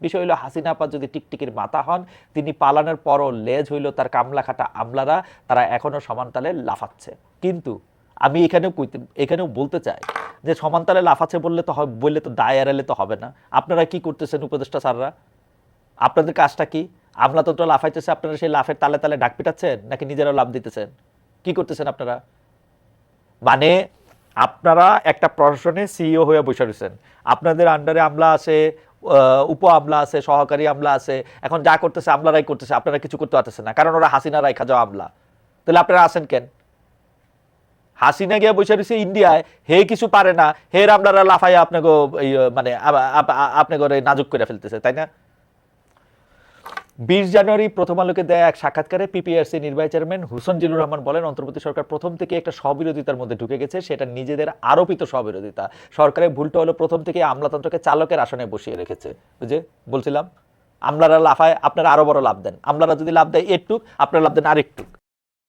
বিষয় হলো হাসিনা আপা যদি টিকটিকির মাথা হন, তিনি পালানোর পরও লেজ হইল তার কামলা খাটা আমলারা, তারা এখনও সমানতালে লাফাচ্ছে। কিন্তু আমি এখানেও কইতে- এখানেও বলতে চাই যে সমানতালে লাফাচ্ছে বললে তো বললে তো দায় এড়ালে তো হবে না। আপনারা কি করতেছেন উপদেষ্টা স্যাররা? আপনাদের কাজটা কি? আমলাতন্ত্র লাফাইতেছে, আপনারা সেই লাফের তালে তালে ডাক পিটাচ্ছেন, নাকি নিজেরাও লাভ দিতেছেন? কি করতেছেন আপনারা? মানে আপনারা একটা প্রশাসনে সিইও হয়ে বসে রয়েছেন। আপনাদের আন্ডারে আমলা আছে উপ আমলা আছে, সহকারী আমলা আছে, এখন যা করতেছে আমলারাই করতেছে, আপনারা কিছু করতে পারতেছে না, কারণ ওরা হাসিনা রাইখা খাজা আমলা। তাহলে আপনারা আছেন কেন? হাসিনা গিয়ে বসে রয়েছে ইন্ডিয়ায়, হে কিছু পারে না, হের আমলারা লাফাইয়া আপনাকে মানে আপ- আপ- আপ- আপনাকে নাজুক করে ফেলতেছে, তাই না? বিশ জানুয়ারি প্রথম আলোকে দেয় এক সাক্ষাৎকারে পিপিআরসি নির্বাহী চেয়ারম্যান হুসেন জিলুর রহমান বলেন, অন্তর্বর্তী সরকার প্রথম থেকে একটা স্ববিরোধিতার মধ্যে ঢুকে গেছে, সেটা নিজেদের আরোপিত স্ববিরোধিতা সরকারের ভুলটা হলো প্রথম থেকে আমলাতন্ত্রকে চালকের আসনে বসিয়ে রেখেছে। যে বলছিলাম, আমলারা লাফায়, আপনারা আরও বড় লাভ দেন। আমলারা যদি লাভ দেয় এরটুক আপনারা লাভ দেন আরেকটুক